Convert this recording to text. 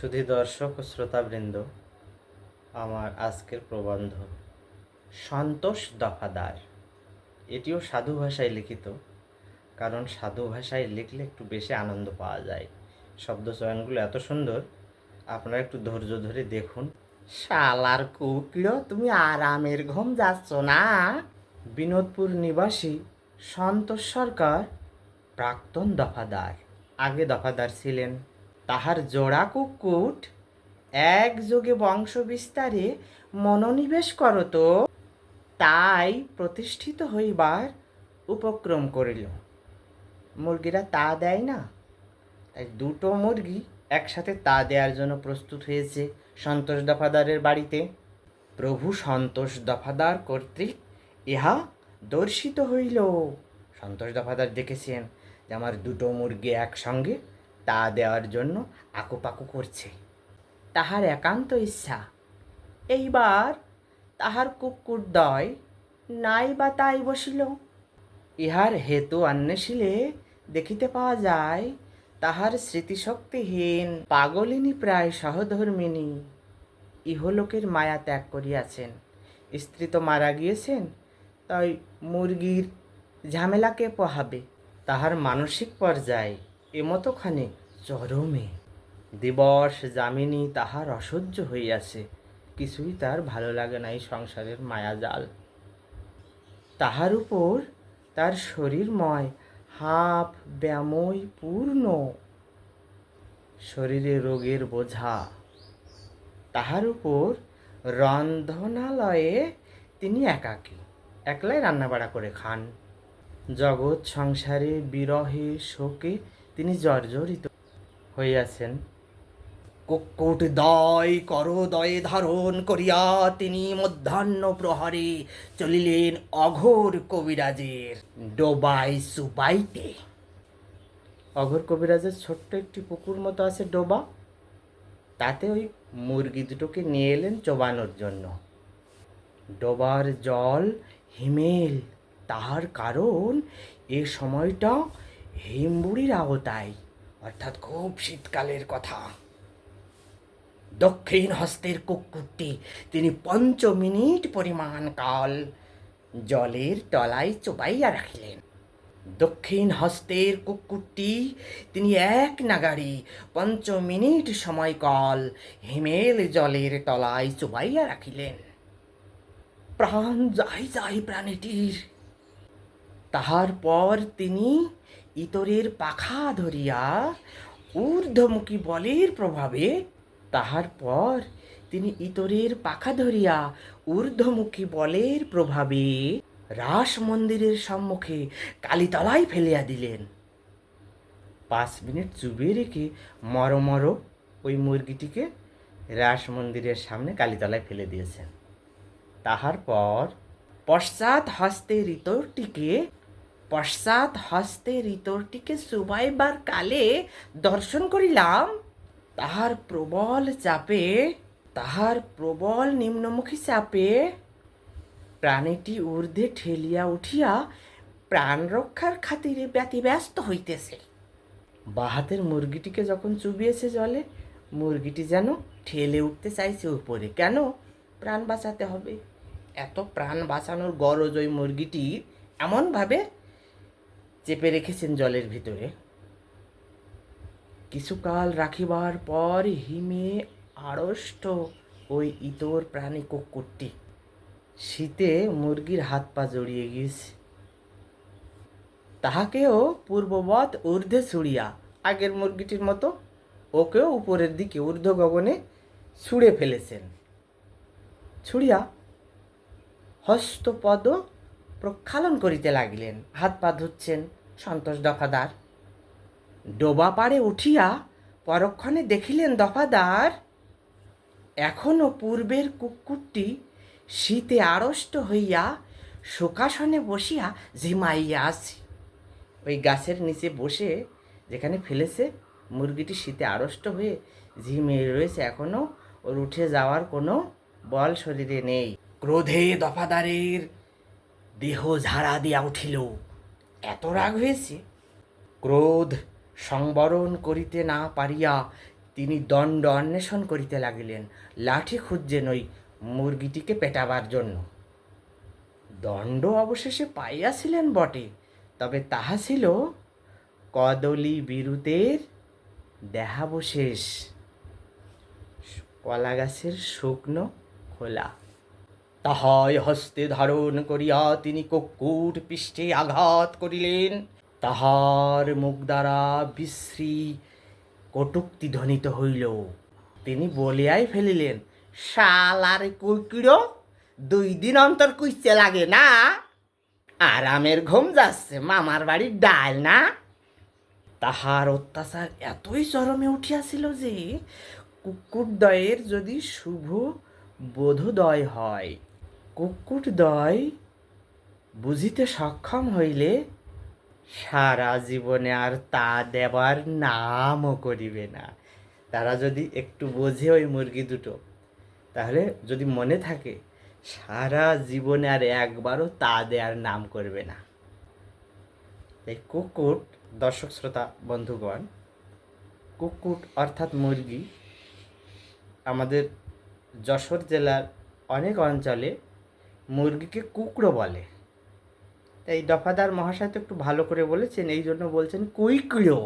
সুধী দর্শক ও শ্রোতাবৃন্দ আমার আজকের প্রবন্ধ সন্তোষ দফাদার। এটিও সাধু ভাষায় লিখিত কারণ সাধু ভাষায় লিখলে একটু বেশি আনন্দ পাওয়া যায়। শব্দ চয়নগুলো এত সুন্দর আপনারা একটু ধৈর্য ধরে দেখুন। শালার কুকলো তুমি আরামের ঘুম যাচ্ছ না? বিনোদপুর নিবাসী সন্তোষ সরকার প্রাক্তন দফাদার। আগে দফাদার ছিলেন। তাহার জোড়া কুকুট একযোগে বংশ বিস্তারে মনোনিবেশ করত তাই প্রতিষ্ঠিত হইবার উপক্রম করিল। মুরগিরা তা দেয় না। তাই দুটো মুরগি একসাথে তা দেওয়ার জন্য প্রস্তুত হয়েছে সন্তোষ দফাদারের বাড়িতে। প্রভু সন্তোষ দফাদার কর্তৃক ইহা দর্শিত হইল। সন্তোষ দফাদার দেখেছেন যে আমার দুটো মুরগি একসঙ্গে তা দেওয়ার জন্য আকুপাকু করছে। তাহার একান্ত ইচ্ছা। এইবার তাহার কুকুর দয় নাই বা তাই বসিল। ইহার হেতু অন্বেষিলে দেখিতে পাওয়া যায়, তাহার স্মৃতিশক্তিহীন পাগলিনী প্রায় সহধর্মিনী ইহলোকের মায়া ত্যাগ করিয়াছেন। স্ত্রী তো মারা গিয়েছেন, তাই মুরগির ঝামেলাকে পোহাবে? তাহার মানসিক পর্যায়ে এমতখানে চরমে। দিবস যামিনী তাহার অসহ্য হইয়াছে, কিছুই তার ভালো লাগে না এই সংসারের মায়াজাল। তাহার উপর তার শরীরময় হাফ ব্যাময় পূর্ণ। শরীরে রোগের বোঝা। তাহার উপর রন্ধনালয়ে তিনি একাকী, একলাই রান্নাবাড়া করে খান। জগৎ সংসারে বিরহে শোকে তিনি জর্জরিত। হইয়াছেন। কুকুট দয় কর দয়ে ধারণ করিয়া তিনি মধ্যাহ্ন প্রহরে চলিলেন অঘোর কবিরাজের ডোবাই সুবাইতে। অঘোর কবিরাজের ছোট্ট একটি পুকুর মতো আছে ডোবা। তাতে ওই মুরগি দুটোকে নিয়ে এলেন চোবানোর জন্য। ডোবার জল হিমেল, তাহার কারণ এ সময়টা হিমবুড়ির আওতায়। অর্থাৎ খুব শীতকালের কথা। দক্ষিণ হস্তের কুকুরটি, তিনি পঞ্চ মিনিট পরিমাণ কাল জলের তলায় চোবাইয়া রাখিলেন। দক্ষিণ হস্তের কুকুরটি, তিনি এক নাগাড়ি পঞ্চ মিনিট সময়কাল হিমেল জলের তলায় চোবাইয়া রাখিলেন। প্রাণ যাই যাই প্রাণীটির। তাহার পর তিনি ইতরের পাখা ধরিয়া ঊর্ধ্বমুখী বলের প্রভাবে তাহার পর তিনি ইতরের পাখা ধরিয়া ঊর্ধ্বমুখী বলের প্রভাবে রাস মন্দিরের সম্মুখে কালীতলায় ফেলিয়া দিলেন। পাঁচ মিনিট চুবিয়ে রেখে মর মর ওই মুরগিটিকে রাস মন্দিরের সামনে কালীতলায় ফেলে দিয়েছেন। তাহার পর পশ্চাৎ হস্তে ঋতরটিকে পশ্চাৎ হস্তে ঋতরটিকে সুবাইবার কালে দর্শন করিলাম, তাহার প্রবল চাপে, তাহার প্রবল নিম্নমুখী চাপে। প্রাণীটি ঊর্ধ্বে ঠেলিয়া উঠিয়া প্রাণ রক্ষার খাতিরে ব্যতিব্যস্ত হইতেছে। বাহাতের মুরগিটিকে যখন চুবিয়েছে জলে, মুরগিটি যেন ঠেলে উঠতে চাইছে উপরে। কেন? প্রাণ বাঁচাতে হবে। এত প্রাণ বাঁচানোর গরজ ওই মুরগিটি এমনভাবে চেপে রেখেছেন জলের ভিতরে। কিছুকাল রাখিবার পর হিমে আড়ষ্ট ওই ইতর প্রাণী কুকুরটি। শীতে মুরগির হাত পা জড়িয়ে গিয়েছে। তাহাকেও পূর্ববৎ ঊর্ধ্বে ছুড়িয়া, আগের মুরগিটির মতো ওকেও উপরের দিকে ঊর্ধ্ব গগনে ছুঁড়ে ফেলেছেন। ছুড়িয়া হস্তপদ প্রক্ষালন করিতে লাগিলেন, হাত পা ধুচ্ছেন। সন্তোষ দফাদার। ডোবা পাড়ে উঠিয়া পরক্ষণে দেখিলেন দফাদার, এখনও পূর্বের কুকুরটি শীতে আড়ষ্ট হইয়া শোকাসনে বসিয়া ঝিমাইয়া আছে। ওই গাছের নিচে বসে যেখানে ফেলেছে, মুরগিটি শীতে আড়ষ্ট হয়ে ঝিমিয়ে রয়েছে, এখনও ওর উঠে যাওয়ার কোনো বল শরীরে নেই। ক্রোধে দফাদারের দেহ ঝাড়া দিয়া উঠিল। এত রাগ হয়েছে? ক্রোধ সংবরণ করিতে না পারিয়া তিনি দণ্ড অন্বেষণ করিতে লাগিলেন, লাঠি খুঁজছেন ওই মুরগিটিকে পেটাবার জন্য। দণ্ড অবশেষে পাইয়াছিলেন বটে, তবে তাহা ছিল কদলি বিরুতের দেহাবশেষ কলা গাছের শুকনো খোলা। তাহাই হস্তে ধারণ করিয়া তিনি কুকুর পৃষ্ঠে আঘাত করিলেন। তাহার মুখ দ্বারা বিশ্রী কটুক্তি ধ্বনিত হইল। তিনি বলিয়াই ফেলিলেন শাল আর কুকুরো দুই দিন অন্তর কুইতে লাগে না। আরামের ঘুম যাচ্ছে, মামার বাড়ির ডাল না? তাহার অত্যাচার এতই চরমে উঠিয়াছিল যে কুকুরদয়ের যদি শুভ বোধোদয় হয় কুকুরদয় বুঝিতে সক্ষম হইলে সারা জীবনে আর তা দেবার নামও করিবে না। তারা যদি একটু বোঝে ওই মুরগি দুটো, তাহলে যদি মনে থাকে, সারা জীবনে আর একবারও তা দেওয়ার নাম করবে না। এই কুকুট দর্শক শ্রোতা, বন্ধুগণ কুকুট অর্থাৎ মুরগি আমাদের যশোর জেলার অনেক অঞ্চলে মুরগিকে কুকড়ো বলে। তাই দফাদার মহাশয় তো একটু ভালো করে বলেছেন, এই জন্য বলছেন কুইকড়ো।